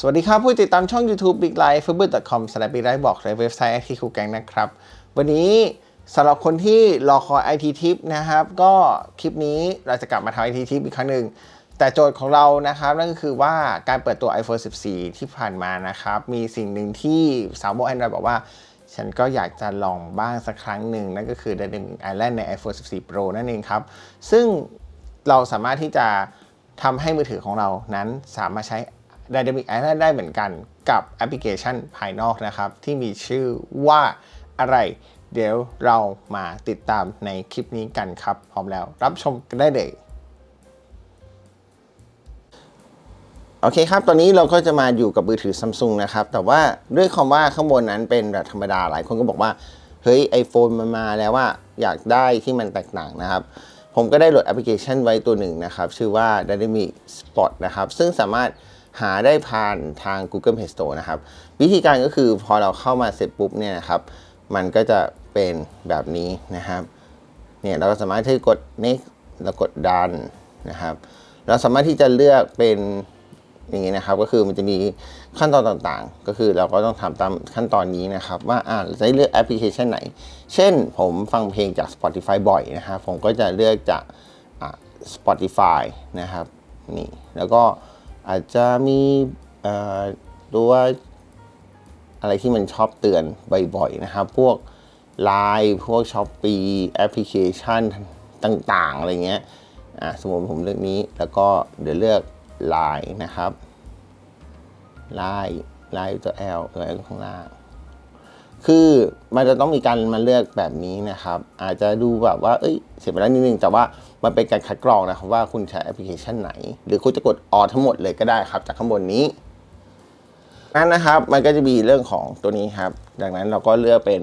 สวัสดีครับ ผู้ติดตามช่อง YouTube Big Life f u b e r c o m s l a Big Life บอกในเว็บไซต์ IT คูแกงนะครับ วันนี้สำหรับคนที่รอคอย IT Tip นะครับ ก็คลิปนี้เราจะกลับมาทำ IT Tip อีกครั้งหนึ่ง แต่โจทย์ของเรานะครับ นั่นก็คือว่าการเปิดตัว iPhone 14 ที่ผ่านมานะครับ มีสิ่งหนึ่งที่สาวโมแอนดรอยบอกว่า ฉันก็อยากจะลองบ้างสักครั้งหนึ่ง นั่นก็คือ Dynamic Island ใน iPhone 14 Pro นั่นเองครับ ซึ่งเราสามารถที่จะทำให้มือถือของเรานั้นสามารถใช้ Dynamic Island ได้เหมือนกันกับแอปพลิเคชันภายนอกนะครับ ที่มีชื่อว่าอะไร เดี๋ยวเรามาติดตามในคลิปนี้กันครับ พร้อมแล้วรับชมกันได้เลยโอเคครับ ตอนนี้เราก็จะมาอยู่กับมือถือ Samsung นะครับ แต่ว่าด้วยคำว่าข้างบนนั้นเป็นแบบธรรมดาหลายคนก็บอกว่า เฮ้ย iPhone มันมาแล้วว่าอยากได้ที่มันแตกต่างนะครับ ผมก็ได้โหลดแอปพลิเคชันไว้ตัวหนึ่งนะครับ ชื่อว่า Dynamic Spot นะครับ ซึ่งสามารถ หาได้ผ่านทาง Google Play Store นะครับ วิธีการก็คือพอเราเข้ามาเสร็จปุ๊บเนี่ยนะครับ มันก็จะเป็นแบบนี้นะครับ เนี่ยเราก็สามารถที่กด next แล้วกด done นะครับ เราสามารถที่จะเลือกเป็นอย่างนี้นะครับ ก็คือมันจะมีขั้นตอนต่างๆ ก็คือเราก็ต้องทำตามขั้นตอนนี้นะครับ ว่าอ่าจะเลือกแอปพลิเคชันไหน เช่นผมฟังเพลงจาก Spotify บ่อยนะครับ ผมก็จะเลือกจากอ่า Spotify นะครับนี่แล้วก็ อาจจะมีเอ่อตัวอะไรที่มันชอบเตือนบ่อยๆนะครับ พวก Line พวก s h อ p e e แอปพลิเคชันต่างๆ อะไรเงี้ยอะสมมติผมเลือกนี้แล้วก็เดี๋ยวเลือก Line นะครับ Line Line ตัว L ตัว L ข้างล่างคือมันจะต้องมีการมาเลือกแบบนี้นะครับ อาจจะดูแบบว่า เอ้ย เสียไปแล้วนิดนึงแต่ว่า มันเป็นการคัดกรองนะครับว่าคุณใช้แอปพลิเคชันไหน หรือคุณจะกดออทั้งหมดเลยก็ได้ครับ จากข้างบนนี้นั่นนะครับมันก็จะมีเรื่องของตัวนี้ครับ ดังนั้นเราก็เลือกเป็น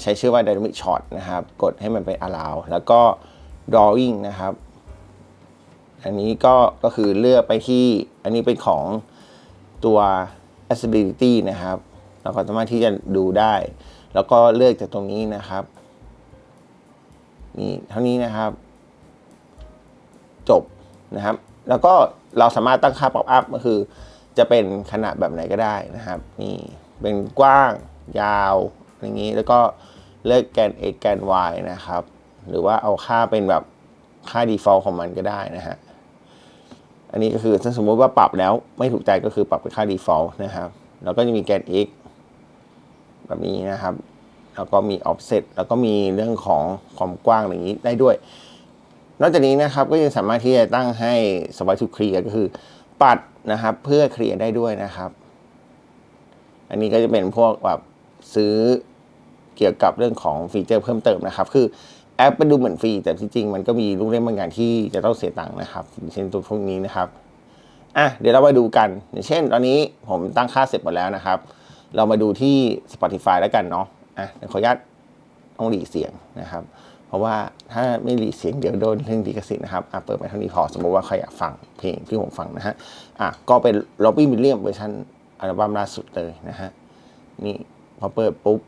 ใช้ชื่อว่า Dynamic Shot นะครับ กดให้มันเป็น allow แล้วก็ drawing นะครับ อันนี้ก็ก็คือเลือกไปที่อันนี้เป็นของตัว accessibility นะครับ เราก็สามารถที่จะดูได้ แล้วก็เลือกจากตรงนี้นะครับ นี่เท่านี้นะครับ จบนะครับ แล้วก็เราสามารถตั้งค่า pop up ก็คือ จะเป็นขนาดแบบไหนก็ได้นะครับ นี่เป็นกว้างยาวอย่างนี้แล้วก็เลือกแกน x แกน y นะครับ หรือว่าเอาค่าเป็นแบบค่า default ของมันก็ได้นะฮะอันนี้ก็คือถ้าสมมติว่าปรับแล้วไม่ถูกใจก็คือปรับเป็นค่า default นะครับ แล้วก็จะมีแกน x แบบนี้นะครับ แล้วก็มี offset แล้วก็มีเรื่องของความกว้างอย่างนี้ได้ด้วย นอกจากนี้นะครับก็ยังสามารถที่จะตั้งให้ swipe to clear ก็คือปัดนะครับ เพื่อเคลียร์ได้ด้วยนะครับ อันนี้ก็จะเป็นพวกแบบซื้อเกี่ยวกับเรื่องของฟีเจอร์เพิ่มเติมนะครับ คือแอปมันดูเหมือนฟรีแต่ที่จริงมันก็มีลูกเล่นบางอย่างที่จะต้องเสียตังค์นะครับเช่นตัวพวกนี้นะครับอะเดี๋ยวเรามาดูกันอย่างเช่น ตอนนี้ผมตั้งค่าเสร็จหมดแล้วนะครับ เรามาดูที่ Spotify แล้วกันเนาะอะขออนุญาตต้องหลีเสียงนะครับ เพราะว่าถ้าไม่หลีเสียงเดี๋ยวโดนเรื่องดีกสิทธิ์นะครับอะเปิดไปเท่านี้พอสมมติว่าใครอยากฟังเพลงที่ผมฟังนะฮะอะก็เป็น Robbie Williams เวอร์ชันอัลบั้มล่าสุดเลยนะฮะนี่พอเปิดปุ๊บ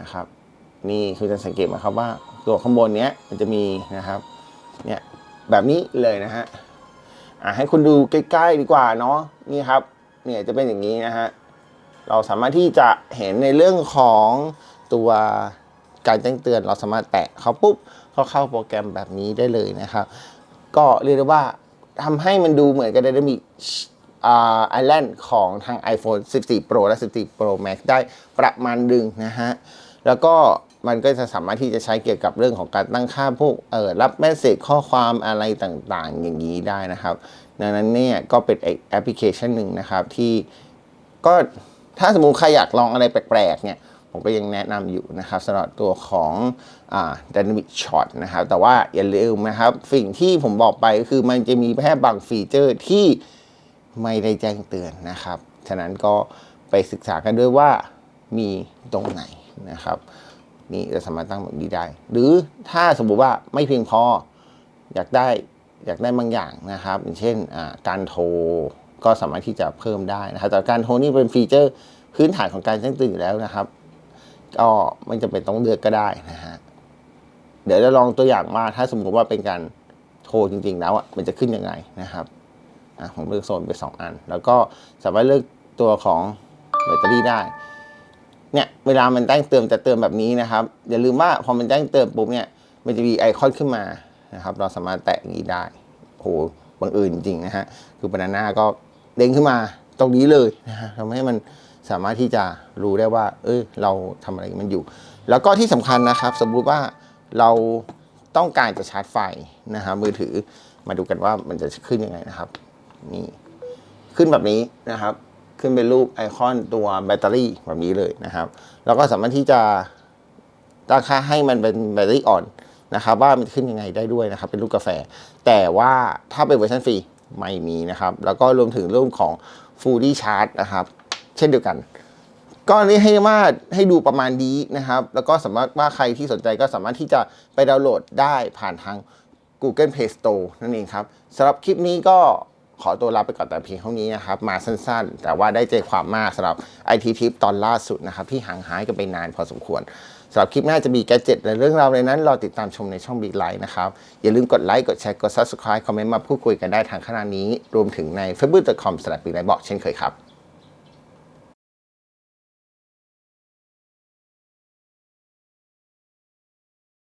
นะครับ นี่คือจะสังเกตไหมครับว่าตัวข้างบนเนี้ยมันจะมีนะครับเนี่ยแบบนี้เลยนะฮะอะให้คุณดูใกล้ๆดีกว่าเนาะนี่ครับเนี่ยจะเป็นอย่างนี้นะฮะเราสามารถที่จะเห็นในเรื่องของตัว การแจ้งเตือนเราสามารถแตะเขาปุ๊บเขาเข้าโปรแกรมแบบนี้ได้เลยนะครับ ก็เรียกได้ว่าทำให้มันดูเหมือนกับ Dynamic อ่าไอแลนด์ของทาง iPhone 14 Pro และ 14 Pro Max ได้ประมาณดึงนะฮะ แล้วก็มันก็จะสามารถที่จะใช้เกี่ยวกับเรื่องของการตั้งค่าพวกเออรับแมสเซจข้อความอะไรต่างๆ อย่างนี้ได้นะครับ ดังนั้นเนี่ยก็เป็นแอปพลิเคชันหนึ่งนะครับที่ก็ถ้าสมมติใครอยากลองอะไรแปลกๆเนี่ย ผมก็ยังแนะนำอยู่นะครับสำหรับตัวของอ่า Dynamic Shot นะครับ แต่ว่าอย่าลืมนะครับ สิ่งที่ผมบอกไปก็คือมันจะมีแค่บางฟีเจอร์ที่ไม่ได้แจ้งเตือนนะครับ ฉะนั้นก็ไปศึกษากันด้วยว่ามีตรงไหนนะครับ นี่จะสามารถตั้งแบบนี้ได้ หรือถ้าสมมุติว่าไม่เพียงพออยากได้อยากได้บางอย่างนะครับ อย่างเช่นการโทรก็สามารถที่จะเพิ่มได้นะครับแต่การโทรนี่เป็นฟีเจอร์พื้นฐานของการแจ้งเตือนอยู่แล้วนะครับ ก็ไม่จำเป็นต้องเลือกก็ได้นะฮะ เดี๋ยวจะลองตัวอย่างว่าถ้าสมมติว่าเป็นการโทรจริง ๆ แล้วอะมันจะขึ้นยังไงนะครับอะผมเลือกโซนไปสองอัน แล้วก็สามารถเลือกตัวของแบตเตอรี่ได้ เนี่ยเวลามันแจ้งเตือนจะเตือนแบบนี้นะครับ อย่าลืมว่าพอมันแจ้งเตือนปุ๊บเนี่ย มันจะมีไอคอนขึ้นมานะครับ เราสามารถแตะอย่างนี้ได้โหบังเอิญจริงนะฮะ คือบานาน่าก็เด้งขึ้นมาตรงนี้เลยนะฮะทำให้มัน สามารถที่จะรู้ได้ว่า เออเราทำอะไรมันอยู่ แล้วก็ที่สำคัญนะครับ สมมุติว่าเราต้องการจะชาร์จไฟนะครับมือถือมาดูกันว่ามันจะขึ้นยังไงนะครับนี่ขึ้นแบบนี้นะครับ ขึ้นเป็นรูปไอคอนตัวแบตเตอรี่แบบนี้เลยนะครับ แล้วก็สามารถที่จะตั้งค่าให้มันเป็นแบตเตอรี่อ่อนนะครับ ว่ามันขึ้นยังไงได้ด้วยนะครับ เป็นรูปกาแฟ แต่ว่าถ้าเป็นเวอร์ชันฟรีไม่มีนะครับ แล้วก็รวมถึงเรื่องของ Fully Charge นะครับ เช่นเดียวกัน ก็นี่ให้ว่าให้ดูประมาณนี้นะครับ แล้วก็สามารถว่าใครที่สนใจก็สามารถที่จะไปดาวน์โหลดได้ผ่านทาง Google Play Store นั่นเองครับสำหรับคลิปนี้ก็ขอตัวลาไปก่อนแต่เพียงเท่านี้นะครับ มาสั้นๆ แต่ว่าได้ใจความมากสำหรับ IT Tip ตอนล่าสุดนะครับ ที่ห่างหายกันไปนานพอสมควรสำหรับคลิปหน้าจะมีแกจิตและเรื่องราวในนั้น รอติดตามชมในช่อง Big Light นะครับ อย่าลืมกดไลค์กดแชร์กด Subscribe คอมเมนต์มาพูดคุยกันได้ทางขณะนี้ รวมถึงใน facebook.com/biglight บอกเช่นเคยครับ